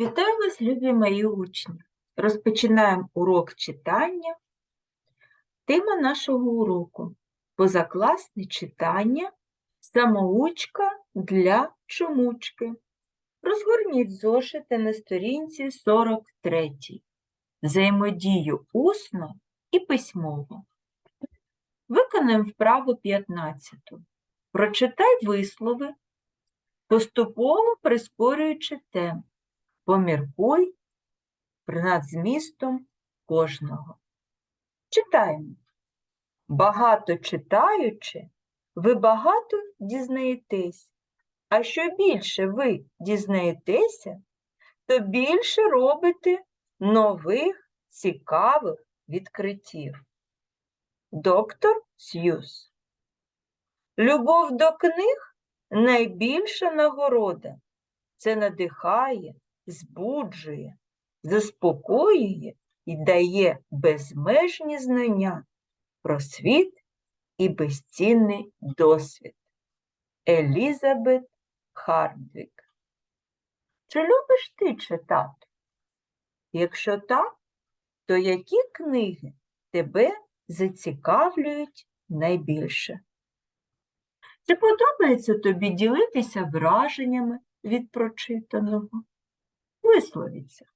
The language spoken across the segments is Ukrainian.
Вітаю вас, любі мої учні! Розпочинаємо урок читання. Тема нашого уроку позакласне читання самоучка для чомучки. Розгорніть зошити на сторінці 43. Взаємодію усно і письмово. Виконаємо вправу 15. Прочитай вислови, поступово прискорюючи темп. Поміркуй над змістом кожного. Читаємо. Багато читаючи, ви багато дізнаєтесь. А що більше ви дізнаєтеся, то більше робите нових цікавих відкриттів. Доктор Сьюз. Любов до книг найбільша нагорода. Це надихає, збуджує, заспокоює і дає безмежні знання про світ і безцінний досвід. Елізабет Хардвік. Чи любиш ти читати? Якщо так, то які книги тебе зацікавлюють найбільше? Чи подобається тобі ділитися враженнями від прочитаного? Висловіться.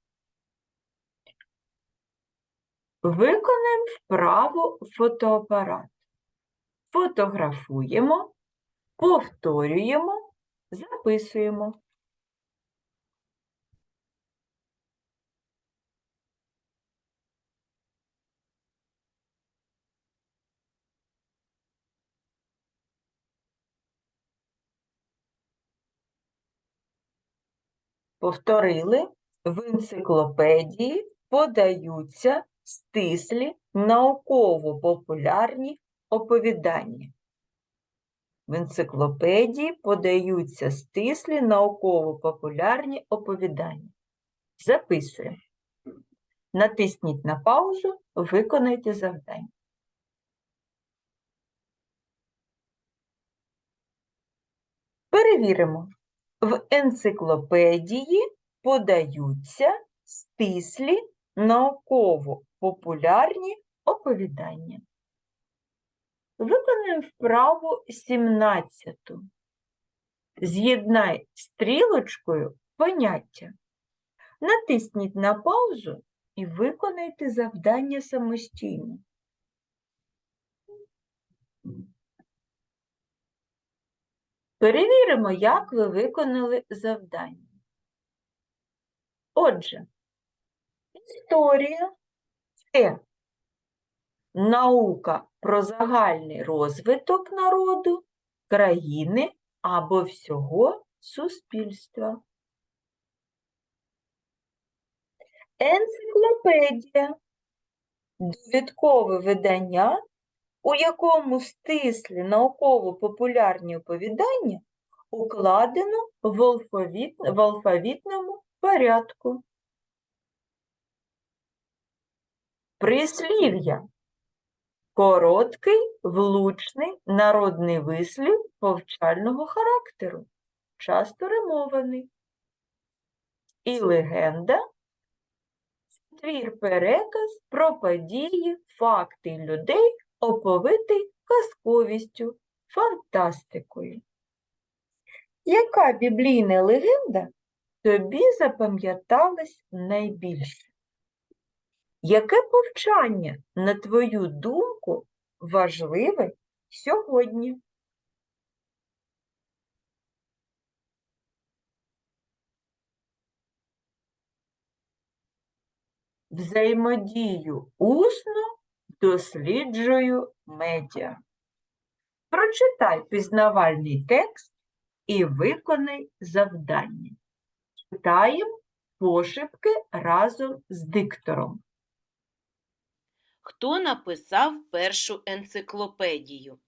Виконаємо вправу фотоапарат. Фотографуємо, повторюємо, записуємо. Повторили, в енциклопедії подаються стислі науково-популярні оповідання. В енциклопедії подаються стислі науково-популярні оповідання. Записуємо. Натисніть на паузу, виконайте завдання. Перевіримо. В енциклопедії подаються стислі науково-популярні оповідання. Виконуємо вправу 17. З'єднай стрілочкою поняття. Натисніть на паузу і виконайте завдання самостійно. Перевіримо, як ви виконали завдання. Отже, історія це наука про загальний розвиток народу, країни або всього суспільства. Енциклопедія довідкове видання, у якому стислі науково-популярні оповідання укладено в, алфавіт, в алфавітному порядку. Прислів'я. Короткий, влучний народний вислів повчального характеру, часто римований. І легенда твір переказ про події, факти людей, оповитий казковістю, фантастикою. Яка біблійна легенда тобі запам'яталась найбільше? Яке повчання, на твою думку, важливе сьогодні? Взаємодію усно досліджую медіа. Прочитай пізнавальний текст і виконай завдання. Читаємо пошепки разом з диктором. Хто написав першу енциклопедію?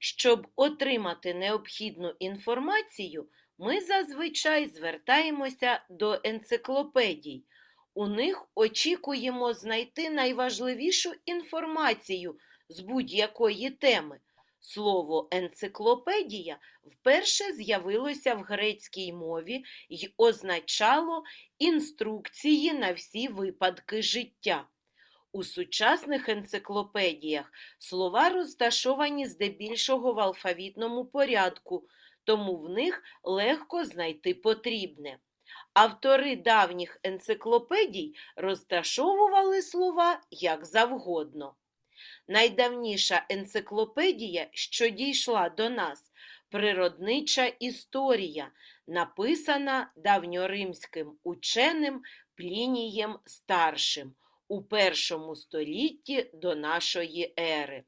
Щоб отримати необхідну інформацію, ми зазвичай звертаємося до енциклопедій. У них очікуємо знайти найважливішу інформацію з будь-якої теми. Слово енциклопедія вперше з'явилося в грецькій мові й означало інструкції на всі випадки життя. У сучасних енциклопедіях слова розташовані здебільшого в алфавітному порядку, тому в них легко знайти потрібне. Автори давніх енциклопедій розташовували слова як завгодно. Найдавніша енциклопедія, що дійшла до нас, природнича історія, написана давньоримським ученим Плінієм Старшим у першому столітті до нашої ери.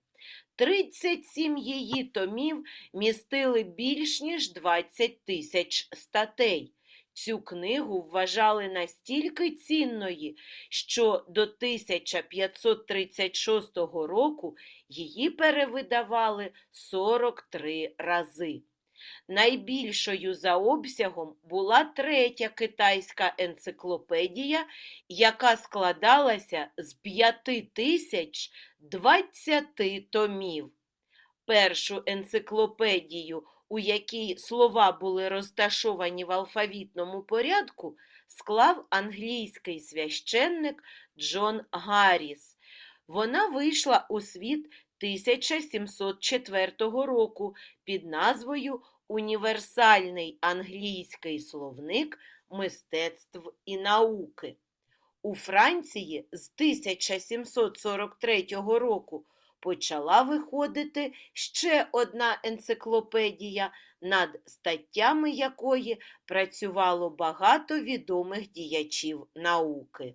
37 її томів містили більш ніж 20 тисяч статей. Цю книгу вважали настільки цінною, що до 1536 року її перевидавали 43 рази. Найбільшою за обсягом була третя китайська енциклопедія, яка складалася з 5020 томів. Першу енциклопедію, у якій слова були розташовані в алфавітному порядку, склав англійський священник Джон Гарріс. Вона вийшла у світ 1704 року під назвою Універсальний англійський словник мистецтв і науки. У Франції з 1743 року почала виходити ще одна енциклопедія, над статтями якої працювало багато відомих діячів науки.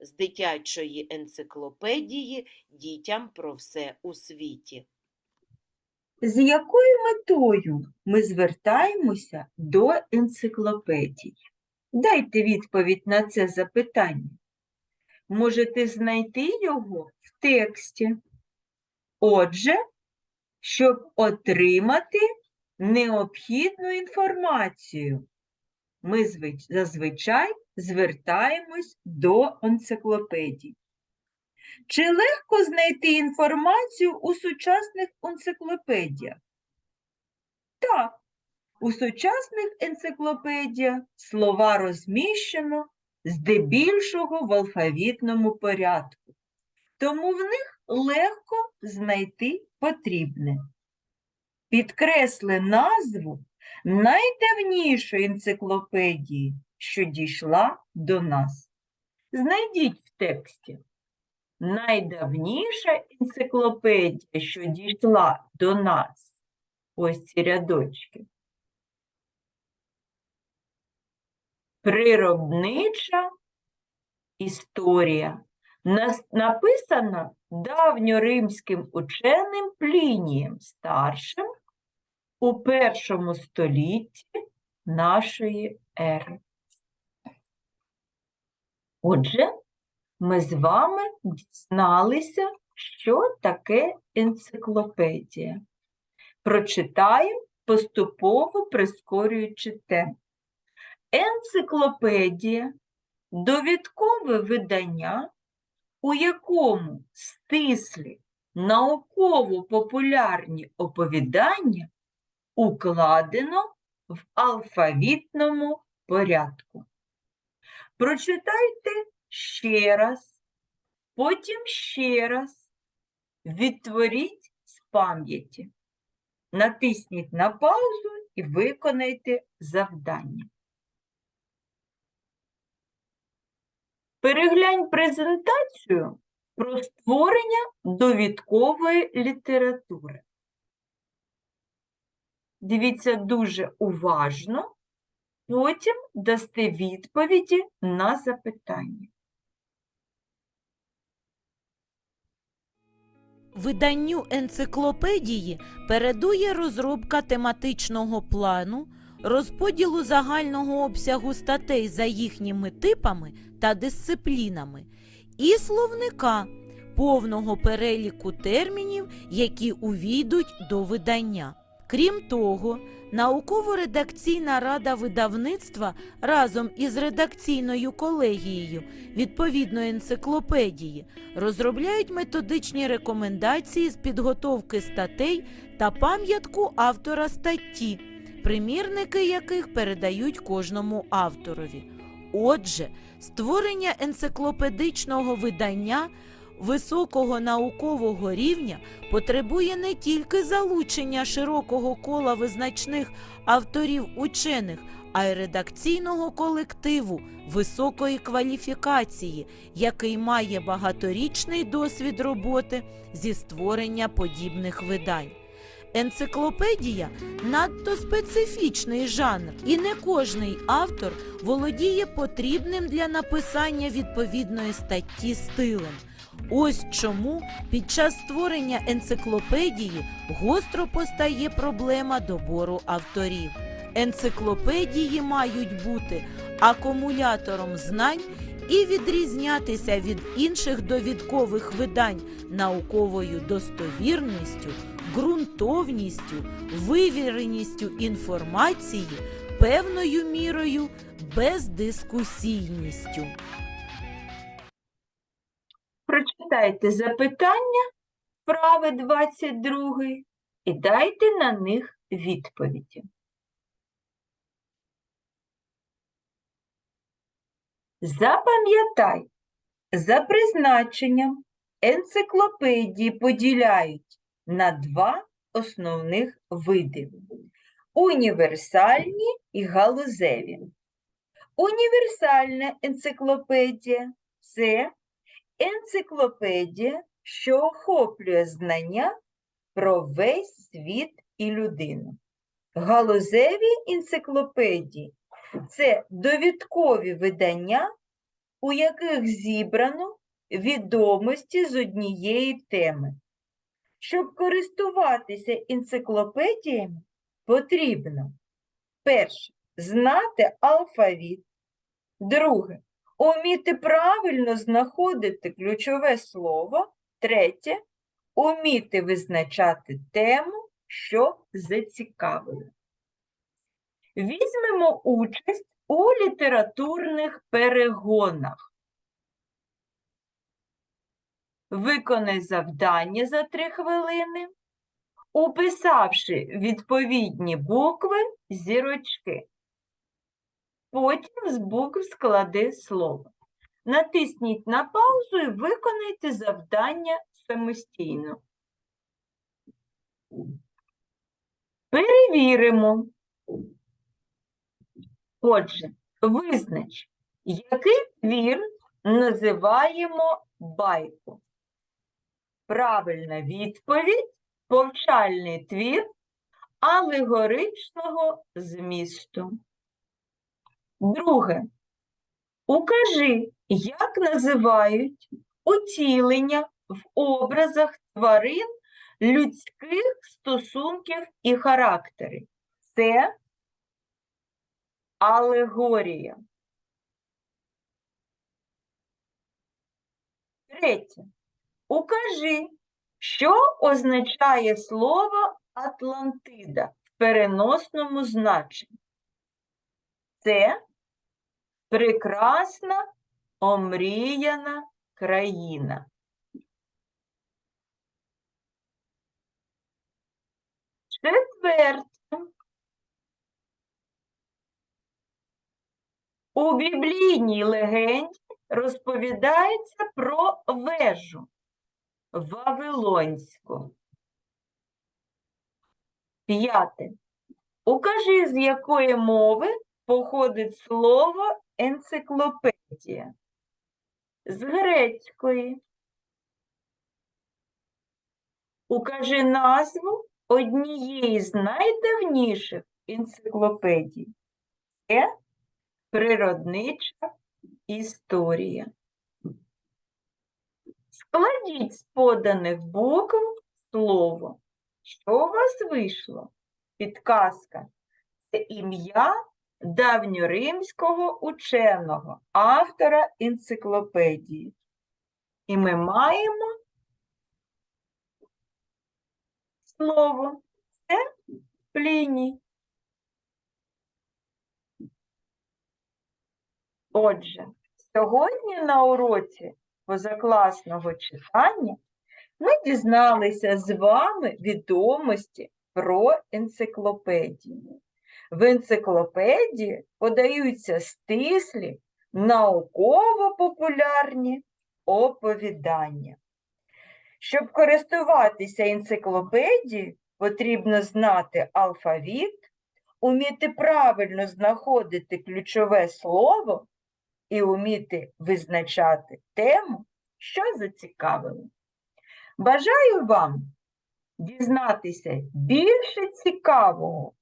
З дитячої енциклопедії дітям про все у світі. З якою метою ми звертаємося до енциклопедій? Дайте відповідь на це запитання. Можете знайти його в тексті. Отже, щоб отримати необхідну інформацію, ми зазвичай звертаємось до енциклопедій. Чи легко знайти інформацію у сучасних енциклопедіях? Так, у сучасних енциклопедіях слова розміщено здебільшого в алфавітному порядку, тому в них легко знайти потрібне. Підкресли назву найдавнішої енциклопедії, що дійшла до нас. Знайдіть в тексті. Найдавніша енциклопедія, що дійшла до нас. Ось ці рядочки. Природнича історія. Написана давньоримським ученим Плінієм старшим у першому столітті нашої ери. Отже, ми з вами дізналися, що таке енциклопедія. Прочитаємо, поступово прискорюючи темп. Енциклопедія – довідкове видання, у якому стислі науково-популярні оповідання укладено в алфавітному порядку. Прочитайте ще раз, потім ще раз. Відтворіть з пам'яті. Натисніть на паузу і виконайте завдання. Переглянь презентацію про створення довідкової літератури. Дивіться дуже уважно, потім дасте відповіді на запитання. Виданню енциклопедії передує розробка тематичного плану, розподілу загального обсягу статей за їхніми типами та дисциплінами, і словника повного переліку термінів, які увійдуть до видання. Крім того, науково-редакційна рада видавництва разом із редакційною колегією відповідної енциклопедії розробляють методичні рекомендації з підготовки статей та пам'ятку автора статті, примірники яких передають кожному авторові. Отже, створення енциклопедичного видання високого наукового рівня потребує не тільки залучення широкого кола визначних авторів учених, а й редакційного колективу високої кваліфікації, який має багаторічний досвід роботи зі створення подібних видань. Енциклопедія надто специфічний жанр, і не кожний автор володіє потрібним для написання відповідної статті стилем. Ось чому під час створення енциклопедії гостро постає проблема добору авторів. Енциклопедії мають бути акумулятором знань і відрізнятися від інших довідкових видань науковою достовірністю, ґрунтовністю, вивіреністю інформації, певною мірою бездискусійністю. Прочитайте запитання вправи 22 і дайте на них відповіді. Запам'ятай, за призначенням енциклопедії поділяють на два основних види – універсальні і галузеві. Універсальна енциклопедія – це енциклопедія, що охоплює знання про весь світ і людину. Галузеві енциклопедії це довідкові видання, у яких зібрано відомості з однієї теми. Щоб користуватися енциклопедіями, потрібно перше знати алфавіт, друге уміти правильно знаходити ключове слово, третє уміти визначати тему, що зацікавила. Візьмемо участь у літературних перегонах. Виконай завдання за три хвилини, уписавши відповідні букви зірочки. Потім з букв склади слово. Натисніть на паузу і виконайте завдання самостійно. Перевіримо. Отже, визнач, який твір називаємо байку. Правильна відповідь – повчальний твір алегоричного змісту. Друге. Укажи, як називають утілення в образах тварин людських стосунків і характерів. Це алегорія. Третє. Укажи, що означає слово Атлантида в переносному значенні. Це прекрасна, омріяна країна. Четверте. У біблійній легенді розповідається про вежу Вавилонську. П'яте. Укажи, з якої мови походить слово енциклопедія. З грецької. Укажи назву однієї з найдавніших енциклопедій. Це природнича історія. Складіть з поданих букв слово. Що у вас вийшло? Підказка. Це ім'я давньоримського ученого, автора енциклопедії. І ми маємо слово. Це Пліній. Отже, сьогодні на уроці позакласного читання ми дізналися з вами відомості про енциклопедії. В енциклопедії подаються стислі, науково-популярні оповідання. Щоб користуватися енциклопедією, потрібно знати алфавіт, уміти правильно знаходити ключове слово і уміти визначати тему, що зацікавило. Бажаю вам дізнатися більше цікавого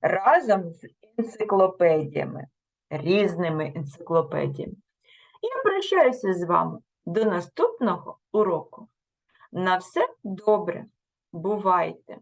разом з енциклопедіями, різними енциклопедіями. Я прощаюся з вами до наступного уроку. На все добре. Бувайте!